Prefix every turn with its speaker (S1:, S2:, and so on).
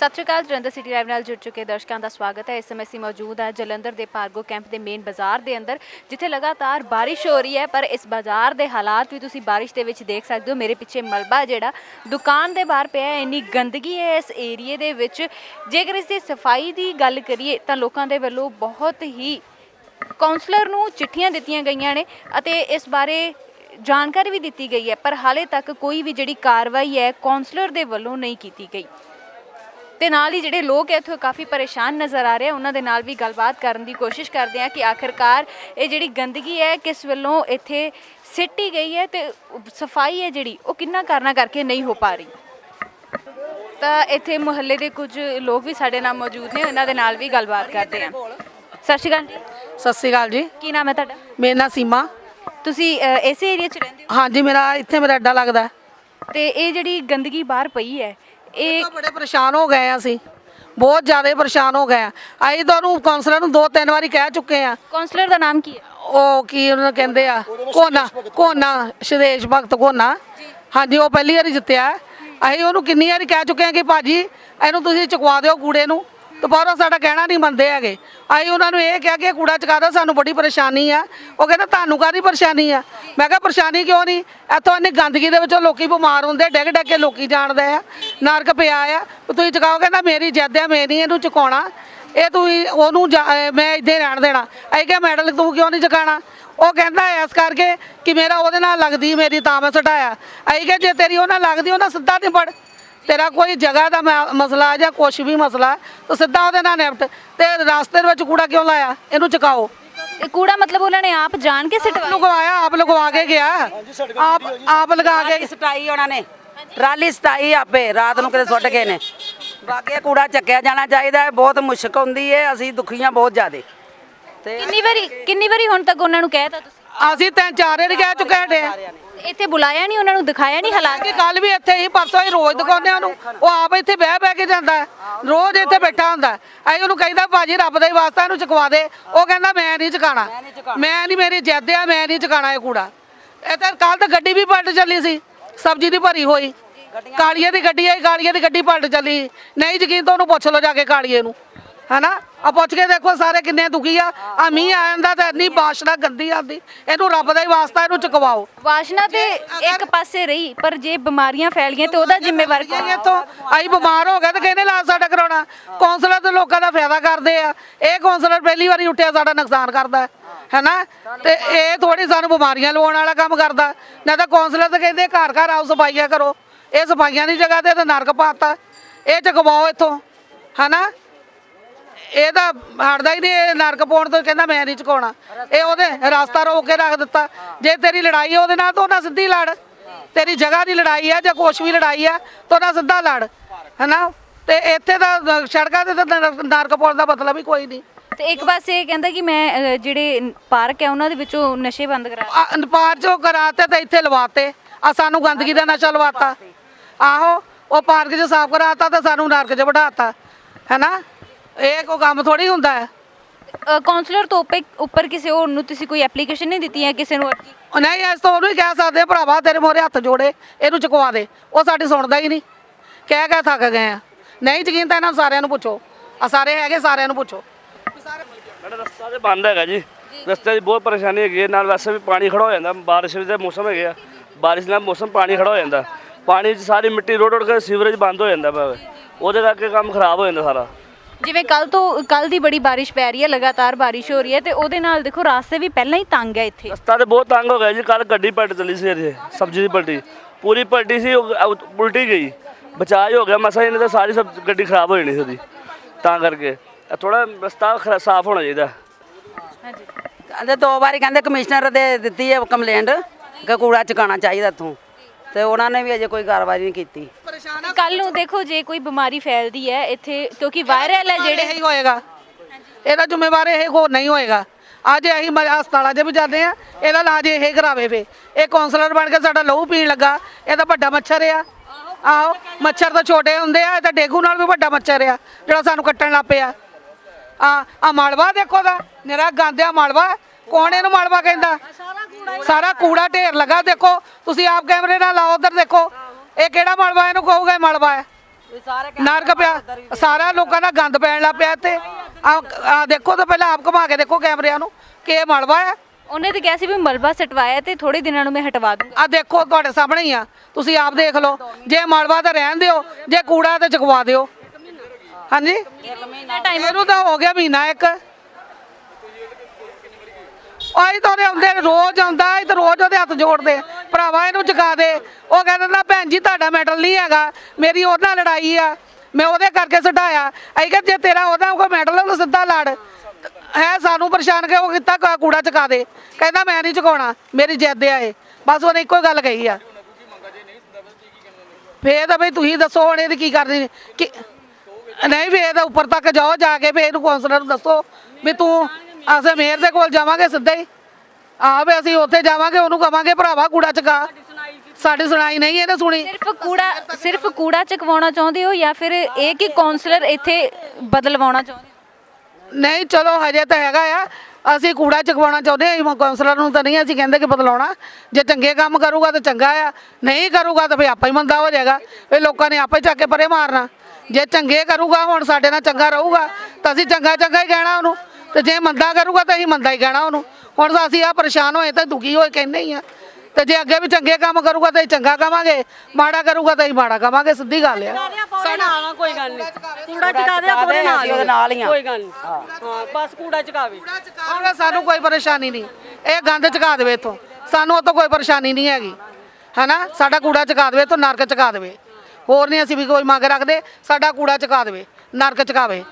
S1: ਸਤਿ ਸ਼੍ਰੀ ਅਕਾਲ, Jalandhar city live ਨਾਲ ਜੁੜ ਚੁੱਕੇ ਦਰਸ਼ਕਾਂ ਦਾ ਸਵਾਗਤ ਹੈ। ਇਸ ਸਮੇਂ ਅਸੀਂ ਮੌਜੂਦ ਹਾਂ ਜਲੰਧਰ ਦੇ ਪਾਰਗੋ ਕੈਂਪ ਦੇ ਮੇਨ ਬਾਜ਼ਾਰ ਦੇ ਅੰਦਰ, ਜਿੱਥੇ ਲਗਾਤਾਰ ਬਾਰਿਸ਼ ਹੋ ਰਹੀ ਹੈ, ਪਰ ਇਸ ਬਾਜ਼ਾਰ ਦੇ ਹਾਲਾਤ ਵੀ ਤੁਸੀਂ ਬਾਰਿਸ਼ ਦੇ ਵਿੱਚ ਦੇਖ ਸਕਦੇ ਹੋ। ਮੇਰੇ ਪਿੱਛੇ ਮਲਬਾ ਜਿਹੜਾ ਦੁਕਾਨ ਦੇ ਬਾਹਰ ਪਿਆ ਹੈ, ਇੰਨੀ ਗੰਦਗੀ ਹੈ ਇਸ ਏਰੀਏ ਦੇ ਵਿੱਚ। ਜੇਕਰ ਇਸ ਦੀ ਸਫ਼ਾਈ ਦੀ ਗੱਲ ਕਰੀਏ, ਤਾਂ ਲੋਕਾਂ ਦੇ ਵੱਲੋਂ ਬਹੁਤ ਹੀ ਕਾਉਂਸਲਰ ਨੂੰ ਚਿੱਠੀਆਂ ਦਿੱਤੀਆਂ ਗਈਆਂ ਨੇ ਅਤੇ ਇਸ ਬਾਰੇ ਜਾਣਕਾਰੀ ਵੀ ਦਿੱਤੀ ਗਈ ਹੈ, ਪਰ ਹਾਲੇ ਤੱਕ ਕੋਈ ਵੀ ਜਿਹੜੀ ਕਾਰਵਾਈ ਹੈ ਕਾਉਂਸਲਰ ਦੇ ਵੱਲੋਂ ਨਹੀਂ ਕੀਤੀ ਗਈ। ਤੇ ਨਾਲ ਹੀ ਜਿਹੜੇ ਲੋਕ ਇੱਥੇ ਕਾਫੀ ਪਰੇਸ਼ਾਨ ਨਜ਼ਰ ਆ ਰਹੇ ਆ। ਉਹਨਾਂ ਦੇ ਨਾਲ ਵੀ ਗੱਲਬਾਤ ਕਰਨ ਦੀ ਕੋਸ਼ਿਸ਼ ਕਰਦੇ ਆ ਕਿ ਆਖਿਰਕਾਰ ਇਹ ਜਿਹੜੀ ਗੰਦਗੀ ਹੈ ਕਿਸ ਵੱਲੋਂ ਇੱਥੇ ਸਿੱਟੀ ਗਈ ਹੈ ਤੇ ਸਫ਼ਾਈ ਹੈ ਜਿਹੜੀ ਉਹ ਕਿੰਨਾ ਕਾਰਨਾ ਕਰਕੇ ਨਹੀਂ ਹੋ ਪਾ ਰਹੀ? ਤਾਂ ਇੱਥੇ ਮੁਹੱਲੇ ਦੇ ਕੁਝ ਲੋਕ ਵੀ ਸਾਡੇ ਨਾਲ ਮੌਜੂਦ ਨੇ ਉਹਨਾਂ ਦੇ ਨਾਲ ਵੀ ਗੱਲਬਾਤ ਕਰਦੇ ਆ। ਸਤਿ ਸ਼੍ਰੀ ਅਕਾਲ ਜੀ।
S2: ਸਤਿ ਸ਼੍ਰੀ ਅਕਾਲ ਜੀ।
S1: ਕੀ ਨਾਮ ਹੈ ਤੁਹਾਡਾ?
S2: ਮੇਰਾ ਨਾਂ ਸੀਮਾ।
S1: ਤੁਸੀਂ ਅ, ਇਸੇ ਏਰੀਆ 'ਚ ਰਹਿੰਦੇ ਹੋ?
S2: ਹਾਂਜੀ ਮੇਰਾ ਇੱਥੇ ਮੇਰਾ ਅੱਡਾ ਲੱਗਦਾ ਹੈ।
S1: ਤੇ ਇਹ ਜਿਹੜੀ ਗੰਦਗੀ ਬਾਹਰ ਪਈ ਹੈ ਇਹ
S2: ਤਾਂ ਬੜੇ ਪਰੇਸ਼ਾਨ ਹੋ ਗਏ ਆ ਅਸੀਂ। ਬਹੁਤ ਜ਼ਿਆਦਾ ਪਰੇਸ਼ਾਨ ਹੋ ਗਏ ਆ। ਅਸੀਂ ਤਾਂ ਉਹਨੂੰ ਕਾਉਂਸਲਰ ਨੂੰ ਦੋ ਤਿੰਨ ਵਾਰੀ ਕਹਿ ਚੁੱਕੇ ਆ।
S1: ਕਾਉਂਸਲਰ ਦਾ ਨਾਮ ਕੀ ਹੈ?
S2: ਉਹ ਕੀ ਉਹਨਾਂ ਨੂੰ ਕਹਿੰਦੇ ਆ? ਕੋਨਾ ਕੋਨਾ ਸ਼ਦੇਸ਼ ਭਗਤ ਕੋਨਾ ਹਾਂਜੀ ਉਹ ਪਹਿਲੀ ਵਾਰੀ ਜਿੱਤਿਆ। ਅਸੀਂ ਉਹਨੂੰ ਕਿੰਨੀ ਵਾਰੀ ਕਹਿ ਚੁੱਕੇ ਆ ਕਿ ਭਾਜੀ ਇਹਨੂੰ ਤੁਸੀਂ ਚੁਕਵਾ ਦਿਓ ਕੂੜੇ ਨੂੰ। ਦੁਬਾਰਾ ਸਾਡਾ ਕਹਿਣਾ ਨਹੀਂ ਮੰਨਦੇ ਹੈਗੇ। ਅਸੀਂ ਉਹਨਾਂ ਨੂੰ ਇਹ ਕਿਹਾ ਕਿ ਇਹ ਕੂੜਾ ਚੁਕਾ ਦਿਓ ਸਾਨੂੰ ਬੜੀ ਪਰੇਸ਼ਾਨੀ ਆ। ਉਹ ਕਹਿੰਦਾ, ਤੁਹਾਨੂੰ ਕਾਹਦੀ ਪਰੇਸ਼ਾਨੀ ਆ? ਮੈਂ ਕਿਹਾ, ਪਰੇਸ਼ਾਨੀ ਕਿਉਂ ਨਹੀਂ? ਇੱਥੋਂ ਇੰਨੀ ਗੰਦਗੀ ਦੇ ਵਿੱਚੋਂ ਲੋਕੀ ਬਿਮਾਰ ਹੁੰਦੇ ਡਿੱਗ ਡਿੱਗ ਕੇ ਲੋਕੀ ਜਾਣਦੇ ਆ। ਨਰਕ ਪਿਆ ਆ। ਤੁਸੀਂ ਚੁਕਾਓ, ਕਹਿੰਦਾ, ਮੇਰੀ ਜਿੱਦ ਆ, ਮੈਂ ਨਹੀਂ ਇਹਨੂੰ ਚੁਕਾਉਣਾ। ਇਹ ਤੂੰ ਉਹਨੂੰ ਜਾ- ਅਹ ਮੈਂ ਇੱਥੇ ਰਹਿਣ ਦੇਣਾ। ਅਸੀਂ ਕਿਹਾ, ਮੈਡਲ ਤੂੰ ਕਿਉਂ ਨਹੀਂ ਚੁਕਾਣਾ ਉਹ ਕਹਿੰਦਾ ਇਸ ਕਰਕੇ ਕਿ ਮੇਰਾ ਉਹਦੇ ਨਾਲ ਲੱਗਦੀ, ਮੇਰੀ ਤਾਂ ਮੈਂ ਸਟਾਇਆ। ਅਸੀਂ ਕਿਹਾ, ਜੇ ਤੇਰੀ ਉਹਨਾਂ ਲੱਗਦੀ ਉਹਨਾਂ ਸਿੱਧਾ ਨਹੀਂ ਨਿਬੜ ਤੇਰਾ ਕੋਈ ਜਗ੍ਹਾ ਦਾ ਮ- ਮਸਲਾ ਜਾਂ ਕੁਛ ਵੀ ਮਸਲਾ ਤੂੰ ਸਿੱਧਾ ਉਹਦੇ ਨਾਲ ਨਿਪਟ ਤੇ ਰਸਤੇ ਦੇ ਵਿੱਚ ਕੂੜਾ ਕਿਉਂ ਲਾਇਆ? ਇਹਨੂੰ ਚੁਕਾਓ।
S1: ਇਹ ਕੂੜਾ ਮਤਲਬ ਉਹਨਾਂ ਨੇ ਆਪ ਜਾਣ ਕੇ ਸਿਟਵਾਇਆ?
S2: ਲਗਵਾਇਆ ਆਪ ਲਗਵਾ ਕੇ ਗਿਆ। ਆਪ ਆਪ ਲਗਾ ਕੇ
S3: ਰਾਲੀ ਸਟਾਈ ਉਹਨਾਂ ਨੇ। ਰਾਲੀ ਸਟਾਈ ਆਪੇ ਰਾਤ ਨੂੰ ਕਿਤੇ ਸੁੱਟ ਗਏ ਨੇ। ਬਾਕੀ ਇਹ ਕੂੜਾ ਚੱਕਿਆ ਜਾਣਾ ਚਾਹੀਦਾ ਹੈ ਬਹੁਤ ਮੁਸ਼ਕ ਹੁੰਦੀ ਹੈ ਅਸੀਂ ਦੁਖੀਆਂ ਬਹੁਤ ਜ਼ਿਆਦੇ। ਤੇ
S1: ਕਿੰਨੀ ਵਾਰੀ ਕਿੰਨੀ ਵਾਰੀ ਹੁਣ ਤੱਕ ਉਹਨਾਂ ਨੂੰ ਕਹਿਤਾ ਤੁਸੀਂ?
S2: ਅਸੀਂ ਤਿੰਨ ਚਾਰ ਵਾਰੀ ਕਹਿ ਚੁੱਕੇ ਹਟੇ ਆ
S1: ਇੱਥੇ ਬੁਲਾਇਆ ਨਹੀਂ ਉਹਨਾਂ ਨੂੰ ਦਿਖਾਇਆ ਨਹੀਂ ਹਾਲਾਤ।
S2: ਕਿ ਕੱਲ ਵੀ ਇੱਥੇ ਹੀ ਪਰਸੋਂ ਹੀ ਰੋਜ਼ ਦਿਖਾਉਂਦੇ ਉਹਨੂੰ ਉਹ ਆਪ ਇੱਥੇ ਬਹਿ ਬਹਿ ਕੇ ਜਾਂਦਾ ਹੈ। ਰੋਜ਼ ਇੱਥੇ ਬੈਠਾ ਹੁੰਦਾ। ਅਸੀਂ ਉਹਨੂੰ ਕਹਿੰਦਾ ਭਾਜੀ ਰੱਬ ਦਾ ਹੀ ਵਾਸਤਾ ਇਹਨੂੰ ਚੁਕਵਾ ਦੇ। ਉਹ ਕਹਿੰਦਾ ਮੈਂ ਨਹੀਂ ਚੁਕਾਣਾ ਮੈਂ ਨਹੀਂ ਮੇਰੀ ਜਿੱਦ ਆ ਮੈਂ ਨਹੀਂ ਚੁਕਾਣਾ ਇਹ ਕੂੜਾ। ਇਹ ਤਾਂ ਕੱਲ ਤਾਂ ਗੱਡੀ ਵੀ ਪਲਟ ਚੱਲੀ ਸੀ। ਸਬਜ਼ੀ ਦੀ ਭਰੀ ਹੋਈ। ਕਾਲੀਏ ਦੀ ਗੱਡੀ ਆਈ ਕਾਲੀਏ ਦੀ ਗੱਡੀ ਪਲਟ ਚੱਲੀ। ਨਹੀਂ ਯਕੀਨ ਤਾਂ ਉਹਨੂੰ ਪੁੱਛ ਲਓ ਜਾ ਕੇ ਕਾਲੀਏ ਨੂੰ। ਹਨਾ? ਆ ਪੁੱਛ ਕੇ ਦੇਖੋ ਸਾਰੇ ਕਿੰਨੇ ਦੁਖੀ ਆ। ਆ ਮੀਂਹ ਆ ਜਾਂਦਾ ਤਾਂ ਇੰਨੀ ਬਾਸ਼ਨਾ ਗੰਦੀ ਆਂਦੀ। ਇਹਨੂੰ ਰੱਬ ਦਾ ਹੀ ਵਾਸਤਾ ਇਹਨੂੰ ਚੁਕਵਾਓ।
S1: ਵਾਸ਼ਨਾ ਤੇ ਇੱਕ ਪਾਸੇ ਰਹੀ ਪਰ ਜੇ ਬਿਮਾਰੀਆਂ ਫੈਲ ਗਈਆਂ ਤੇ ਉਹਦਾ ਜ਼ਿੰਮੇਵਾਰ ਕੌਣ?
S2: ਇਹ ਇੱਥੋਂ ਆਈ ਬਿਮਾਰ ਹੋ ਗਿਆ ਤੇ ਕਹਿੰਦੇ ਇਲਾਜ ਸਾਡਾ ਕਰਾਉਣਾ? ਕੌਂਸਲਰ ਤੇ ਲੋਕਾਂ ਦਾ ਫਾਇਦਾ ਕਰਦੇ ਆ। ਇਹ ਕੌਂਸਲਰ ਪਹਿਲੀ ਵਾਰੀ ਉੱਠਿਆ ਸਾਡਾ ਨੁਕਸਾਨ ਕਰਦਾ। ਹੈ ਹੈਨਾ? ਤੇ ਇਹ ਥੋੜੀ ਸਾਨੂੰ ਬਿਮਾਰੀਆਂ ਲਵਾਉਣ ਵਾਲਾ ਕੰਮ ਕਰਦਾ। ਨਾ ਤਾਂ ਕੌਂਸਲਰ ਤੇ ਕਹਿੰਦੇ ਘਰ ਘਰ ਆਓ ਸਫਾਈਆਂ ਕਰੋ। ਇਹ ਸਫਾਈਆਂ ਦੀ ਜਗ੍ਹਾ ਤੇ ਤਾਂ ਨਰਕ ਪਾਤਾ। ਇਹ ਚਕਵਾਓ ਇੱਥੋਂ। ਹੈਨਾ? ਇਹ ਤਾਂ ਹਟਦਾ ਹੀ ਨਹੀਂ ਇਹ ਨਰਕ ਪਾਉਣ ਤੋਂ ਕਹਿੰਦਾ ਮੈਂ ਨਹੀਂ ਚੁਕਾਉਣਾ ਇਹ ਉਹਦੇ ਰਸਤਾ ਰੋਕ ਕੇ ਰੱਖ ਦਿੱਤਾ। ਜੇ ਤੇਰੀ ਲੜਾਈ ਹੈ ਉਹਦੇ ਨਾਲ ਤਾਂ ਉਹਨਾਂ ਸਿੱਧੀ ਲੜ। ਤੇਰੀ ਜਗ੍ਹਾ ਦੀ ਲੜਾਈ ਆ ਜਾਂ ਕੁਛ ਵੀ ਲੜਾਈ ਆ ਤਾਂ ਉਹਨਾਂ ਸਿੱਧਾ ਲੜ। ਹੈਨਾ? ਤੇ ਇੱਥੇ ਤਾਂ ਸੜਕਾਂ ਤੇ ਤਾਂ ਨਰ- ਨਰਕ ਪਾਉਣ ਦਾ ਮਤਲਬ ਹੀ ਕੋਈ ਨਹੀਂ।
S1: ਤੇ ਇੱਕ ਪਾਸੇ ਇਹ ਕਹਿੰਦਾ ਕਿ ਮੈਂ ਜਿਹੜੇ ਪਾਰਕ ਹੈ ਉਹਨਾਂ ਦੇ ਵਿੱਚੋਂ ਨਸ਼ੇ ਬੰਦ ਕਰਾ
S2: ਪਾਰ ਚੋਂ ਕਰਾਤੇ ਤੇ ਇੱਥੇ ਲਵਾਤੇ। ਆ ਸਾਨੂੰ ਗੰਦਗੀ ਦਾ ਨਸ਼ਾ ਲਵਾਤਾ। ਆਹੋ ਉਹ ਪਾਰਕ 'ਚ ਸਾਫ਼ ਕਰਾਤਾ ਤੇ ਸਾਨੂੰ ਨਰਕ 'ਚ ਬਿਠਾਤਾ ਹੈਨਾ? ਇਹ ਕੋਈ ਕੰਮ ਥੋੜੀ ਹੁੰਦਾ ਹੈ?
S1: ਕਾਉਂਸਲਰ ਤੋਂ ਉੱਪਰ ਉੱਪਰ ਕਿਸੇ ਹੋਰ ਨੂੰ ਤੁਸੀਂ ਕੋਈ ਐਪਲੀਕੇਸ਼ਨ ਨਹੀਂ ਦਿੱਤੀ ਹੈ ਕਿਸੇ ਨੂੰ ਅਰਜੀ
S2: ਉਹ ਨਹੀਂ ਇਸ ਤੋਂ ਉਹਨੂੰ ਹੀ ਕਹਿ ਸਕਦੇ ਆ, ਭਰਾਵਾ ਤੇਰੇ ਮੋਰੇ ਹੱਥ ਜੋੜੇ ਇਹਨੂੰ ਚੁਕਵਾ ਦੇ। ਉਹ ਸਾਡੀ ਸੁਣਦਾ ਹੀ ਨਹੀਂ। ਕਹਿ ਕਹਿ ਥੱਕ ਗਏ ਆ। ਨਹੀਂ ਯਕੀਨ ਤਾਂ ਇਹਨਾਂ ਸਾਰਿਆਂ ਨੂੰ ਪੁੱਛੋ। ਆ ਸਾਰੇ ਹੈਗੇ ਸਾਰਿਆਂ ਨੂੰ ਪੁੱਛੋ।
S4: ਸਾਡਾ ਰਸਤਾ ਤੇ ਬੰਦ ਹੈਗਾ ਜੀ। ਰਸਤੇ 'ਚ ਬਹੁਤ ਪਰੇਸ਼ਾਨੀ ਹੈਗੀ ਹੈ। ਨਾਲ ਵੈਸੇ ਵੀ ਪਾਣੀ ਖੜਾ ਹੋ ਜਾਂਦਾ। ਬਾਰਿਸ਼ ਦੇ ਮੌਸਮ ਹੈਗੇ ਆ। ਬਾਰਿਸ਼ ਨਾਲ ਮੌਸਮ ਪਾਣੀ ਖੜਾ ਹੋ ਜਾਂਦਾ। ਪਾਣੀ 'ਚ ਸਾਰੀ ਮਿੱਟੀ ਰੋੜ ਰੋੜ ਕੇ ਸੀਵਰੇਜ ਬੰਦ ਹੋ ਜਾਂਦਾ ਵਾ ਉਹਦੇ ਕਰਕੇ ਕੰਮ ਖਰਾਬ ਹੋ ਜਾਂਦਾ ਸਾਰਾ।
S1: ਜਿਵੇਂ ਕੱਲ ਤੋਂ ਕੱਲ ਦੀ ਬੜੀ ਬਾਰਿਸ਼ ਪੈ ਰਹੀ ਹੈ ਲਗਾਤਾਰ ਬਾਰਿਸ਼ ਹੋ ਰਹੀ ਹੈ ਤੇ ਉਹਦੇ ਨਾਲ ਦੇਖੋ ਰਾਸਤੇ ਵੀ ਪਹਿਲਾਂ ਹੀ ਤੰਗ ਹੈ ਇੱਥੇ।
S4: ਰਸਤਾ ਤੇ ਬਹੁਤ ਤੰਗ ਹੋ ਗਿਆ ਜੀ ਕੱਲ ਗੱਡੀ ਪਲਟ ਚਲੀ ਸੀ ਇੱਥੇ ਸਬਜ਼ੀ ਦੀ ਪਲਟੀ। ਪੂਰੀ ਪਲਟੀ ਸੀ ਉਹ ਉਲਟੀ ਗਈ। ਬਚਾਅ ਹੀ ਹੋ ਗਿਆ ਮਸਾ ਇਹਨੇ ਤਾਂ ਸਾਰੀ ਸਬ ਗੱਡੀ ਖਰਾਬ ਹੋ ਜਾਣੀ ਸੀ ਉਹਦੀ। ਤਾਂ ਕਰਕੇ ਥੋੜਾ ਰਸਤਾ ਖਰਾ- ਸਾਫ਼ ਹੋਣਾ ਚਾਹੀਦਾ।
S1: ਹਾਂਜੀ।
S3: ਕਹਿੰਦੇ ਦੋ ਵਾਰੀ ਕਹਿੰਦੇ ਕਮਿਸ਼ਨਰ ਦੇ ਦਿੱਤੀ ਹੈ ਕੰਪਲੇਂਟ ਕਿ ਕੂੜਾ ਚੁਕਾਉਣਾ ਚਾਹੀਦਾ ਇੱਥੋਂ। ਤੇ ਉਹਨਾਂ ਨੇ ਵੀ ਅਜੇ ਕੋਈ ਕਾਰਵਾਈ ਨਹੀਂ ਕੀਤੀ।
S1: ਕੱਲ ਨੂੰ ਦੇਖੋ ਜੇ ਕੋਈ ਬਿਮਾਰੀ ਫੈਲਦੀ ਹੈ ਇੱਥੇ ਕਿਉਂਕਿ ਵਾਇਰਲ ਹੈ ਜਿਹੜੇ
S2: ਇਹੀ ਹੋਏਗਾ। ਇਹਦਾ ਜ਼ਿੰਮੇਵਾਰ ਇਹ ਹੋ ਨਹੀਂ ਹੋਏਗਾ। ਅੱਜ ਅਸੀਂ ਮ- ਹਸਪਤਾਲਾਂ 'ਚ ਵੀ ਜਾਂਦੇ ਆ ਇਹਦਾ ਇਲਾਜ ਇਹ ਕਰਾਵੇ ਫੇ ਇਹ ਕਾਉਂਸਲਰ ਬਣ ਕੇ ਸਾਡਾ ਲਹੂ ਪੀਣ ਲੱਗਾ ਇਹ ਤਾਂ ਵੱਡਾ ਮੱਛਰ ਆ। ਆਹੋ ਮੱਛਰ ਤਾਂ ਛੋਟੇ ਹੁੰਦੇ ਆ ਇਹ ਤਾਂ ਡੇਗੂ ਨਾਲ ਵੀ ਵੱਡਾ ਮੱਛਰ ਆ ਜਿਹੜਾ ਸਾਨੂੰ ਕੱਟਣ ਲੱਗ ਪਿਆ। ਆ ਆ ਮਾਲਵਾ ਦੇਖੋ ਦਾ ਨਿਰਾ ਗਾਂਦਿਆ ਮਾਲਵਾ ਕੌਣ ਇਹਨੂੰ ਮਾਲਵਾ ਕਹਿੰਦਾ? ਸਾਰਾ ਕੂੜਾ ਢੇਰ ਲੱਗਾ ਦੇਖੋ। ਤੁਸੀਂ ਆਪ ਕੈਮਰੇ ਨਾਲ ਲਾਓ ਉਧਰ ਦੇਖੋ। ਇਹ ਕਿਹੜਾ ਮਾਲਵਾ ਇਹਨੂੰ ਕਹੂਗਾ ਇਹ ਮਾਲਵਾ ਹੈ ਨਰਕ ਪਿਆ ਸਾਰਾ ਲੋਕਾਂ ਦਾ ਗੰਦ ਪੈਣ ਲੱਗ ਪਿਆ ਇੱਥੇ। ਆ ਆ ਦੇਖੋ ਤਾਂ ਪਹਿਲਾਂ ਆਪ ਘੁਮਾ ਕੇ ਦੇਖੋ ਕੈਮਰਿਆਂ ਨੂੰ ਕਿ ਇਹ ਮਲਬਾ ਆ
S1: ਉਹਨੇ ਤਾਂ ਕਿਹਾ ਸੀ ਵੀ ਮਲਬਾ ਸਟਵਾਇਆ ਤੇ ਥੋੜੇ ਦਿਨਾਂ ਨੂੰ ਮੈਂ ਹਟਵਾ ਦੂੰਗਾ।
S2: ਆ ਦੇਖੋ ਤੁਹਾਡੇ ਸਾਹਮਣੇ ਹੀ ਆ। ਤੁਸੀਂ ਆਪ ਦੇਖ ਲਓ। ਜੇ ਮਲਬਾ ਤਾਂ ਰਹਿਣ ਦਿਓ ਜੇ ਕੂੜਾ ਤੇ ਚਕਵਾ ਦਿਓ। ਹਾਂਜੀ? ਟਾਈਮ ਇਹਨੂੰ ਤਾਂ ਹੋ ਗਿਆ ਮਹੀਨਾ ਇੱਕ। ਆਈ ਤਾਂ ਉਹਦੇ ਆਉਂਦੇ ਨੇ, ਰੋਜ਼ ਆਉਂਦਾ ਇਹ ਤਾਂ ਰੋਜ਼ ਉਹਦੇ ਹੱਥ ਜੋੜਦੇ ਭਰਾਵਾ ਇਹਨੂੰ ਚੁਕਾ ਦੇ। ਉਹ ਕਹਿੰਦਾ ਨਾ ਭੈਣ ਜੀ ਤੁਹਾਡਾ ਮੈਟਲ ਨਹੀਂ ਹੈਗਾ। ਮੇਰੀ ਉਹਦੇ ਨਾਲ ਲੜਾਈ ਆ। ਮੈਂ ਉਹਦੇ ਕਰਕੇ ਸਟਾਇਆ। ਅਸੀਂ ਕਿਹਾ ਜੇ ਤੇਰਾ ਉਹਦਾ ਕੋਈ ਮੈਟਲ ਉਹਨੂੰ ਸਿੱਧਾ ਲੜ। ਹੈ ਸਾਨੂੰ ਪਰੇਸ਼ਾਨ ਕਿ ਉਹ ਕੀਤਾ? ਕ- ਕੂੜਾ ਚੁਕਾ ਦੇ। ਕਹਿੰਦਾ ਮੈਂ ਨਹੀਂ ਚੁਕਾਉਣਾ। ਮੇਰੀ ਜਿੱਦ ਆ ਇਹ। ਬਸ ਉਹਨੇ ਇੱਕੋ ਹੀ ਗੱਲ ਕਹੀ ਆ। ਫੇਰ ਤਾਂ ਬਈ ਤੁਸੀਂ ਦੱਸੋ ਹੁਣ ਇਹਦੀ ਕੀ ਕਰਨੀ। ਕਿ ਨਹੀਂ ਫੇਰ ਤਾਂ ਉੱਪਰ ਤੱਕ ਜਾਓ ਜਾ ਕੇ ਫੇਰ ਇਹਨੂੰ ਕੌਂਸਲਰ ਨੂੰ ਦੱਸੋ। ਵੀ ਤੂੰ ਅਸੀਂ ਮੇਅਰ ਦੇ ਕੋਲ ਜਾਵਾਂਗੇ ਸਿੱਧਾ ਹੀ। ਆ ਵੀ ਅਸੀਂ ਉੱਥੇ ਜਾਵਾਂਗੇ ਉਹਨੂੰ ਕਵਾਂਗੇ ਭਰਾਵਾ ਕੂੜਾ ਚਕਾ। ਸਾਡੀ ਸੁਣਾਈ ਨਹੀਂ ਇਹਨੇ ਸੁਣੀ।
S1: ਸਿਰਫ ਕੂੜਾ ਸਿਰਫ ਕੂੜਾ ਚਕਵਾਉਣਾ ਚਾਹੁੰਦੇ ਹੋ ਜਾਂ ਫਿਰ ਇਹ ਕਿ ਕਾਉਂਸਲਰ ਇੱਥੇ ਬਦਲਵਾਉਣਾ ਚਾਹੁੰਦੇ
S2: ਨਹੀਂ ਚਲੋ ਹਜੇ ਤਾਂ ਹੈਗਾ ਆ। ਅਸੀਂ ਕੂੜਾ ਚਕਵਾਉਣਾ ਚਾਹੁੰਦੇ ਹਾਂ ਕਾਉਂਸਲਰ ਨੂੰ ਤਾਂ ਨਹੀਂ ਅਸੀਂ ਕਹਿੰਦੇ ਕਿ ਬਦਲਾਉਣਾ। ਜੇ ਚੰਗੇ ਕੰਮ ਕਰੂਗਾ ਤਾਂ ਚੰਗਾ ਆ। ਨਹੀਂ ਕਰੂਗਾ ਤਾਂ ਫੇ ਆਪੇ ਹੀ ਮੰਦਾ ਹੋ ਜਾਏਗਾ। ਇਹ ਲੋਕਾਂ ਨੇ ਆਪੇ ਚੱਕ ਕੇ ਪਰੇ ਮਾਰਨਾ। ਜੇ ਚੰਗੇ ਕਰੂਗਾ ਹੁਣ ਸਾਡੇ ਨਾਲ ਚੰਗਾ ਰਹੂਗਾ ਤਾਂ ਅਸੀਂ ਚੰਗਾ ਚੰਗਾ ਹੀ ਕਹਿਣਾ ਉਹਨੂੰ। ਤੇ ਜੇ ਮੰਦਾ ਕਰੂਗਾ ਤਾਂ ਅਸੀਂ ਮੰਦਾ ਹੀ ਕਹਿਣਾ ਉਹਨੂੰ। ਹੁਣ ਤਾਂ ਅਸੀਂ ਆ ਪਰੇਸ਼ਾਨ ਹੋਏ ਤਾਂ ਦੁਖੀ ਹੋਏ ਕਹਿੰਦੇ ਹੀ ਆ। ਤੇ ਜੇ ਅੱਗੇ ਵੀ ਚੰਗੇ ਕੰਮ ਕਰੂਗਾ ਤਾਂ ਅਸੀਂ ਚੰਗਾ ਕਵਾਂਗੇ ਮਾੜਾ ਕਰੂਗਾ ਤਾਂ ਅਸੀਂ ਮਾੜਾ ਕਵਾਂਗੇ ਸਿੱਧੀ ਗੱਲ ਆ।
S5: ਸਾਡਾ ਆਵਾ ਕੋਈ ਗੱਲ ਨਹੀਂ। ਕੂੜਾ ਚਕਾ ਦੇ ਆਪਾਂ ਉਹਦੇ ਨਾਲ
S3: ਅਸੀਂ ਉਹਦੇ ਨਾਲ ਹੀ ਆ।
S5: ਕੋਈ ਗੱਲ ਨਹੀਂ। ਹਾਂ ਬਸ ਕੂੜਾ ਚਕਾਵੇ।
S2: ਆਵੇ ਸਾਨੂੰ ਕੋਈ ਪਰੇਸ਼ਾਨੀ ਨਹੀਂ। ਇਹ ਗੰਦ ਚਕਾ ਦੇਵੇ ਇਥੋਂ। ਸਾਨੂੰ ਉਹ ਤੋਂ ਕੋਈ ਪਰੇਸ਼ਾਨੀ ਨਹੀਂ ਹੈਗੀ। ਹਨਾ? ਸਾਡਾ ਕੂੜਾ ਚਕਾ ਦੇਵੇ ਤੋਂ ਨਰਕ ਚਕਾ ਦੇਵੇ। ਹੋਰ ਨਹੀਂ ਅਸੀਂ ਵੀ ਕੋਈ ਮੰਗ ਰੱਖਦੇ ਸਾਡਾ ਕੂੜਾ ਚਕਾ ਦੇਵੇ ਨਰਕ ਚਕਾਵੇ।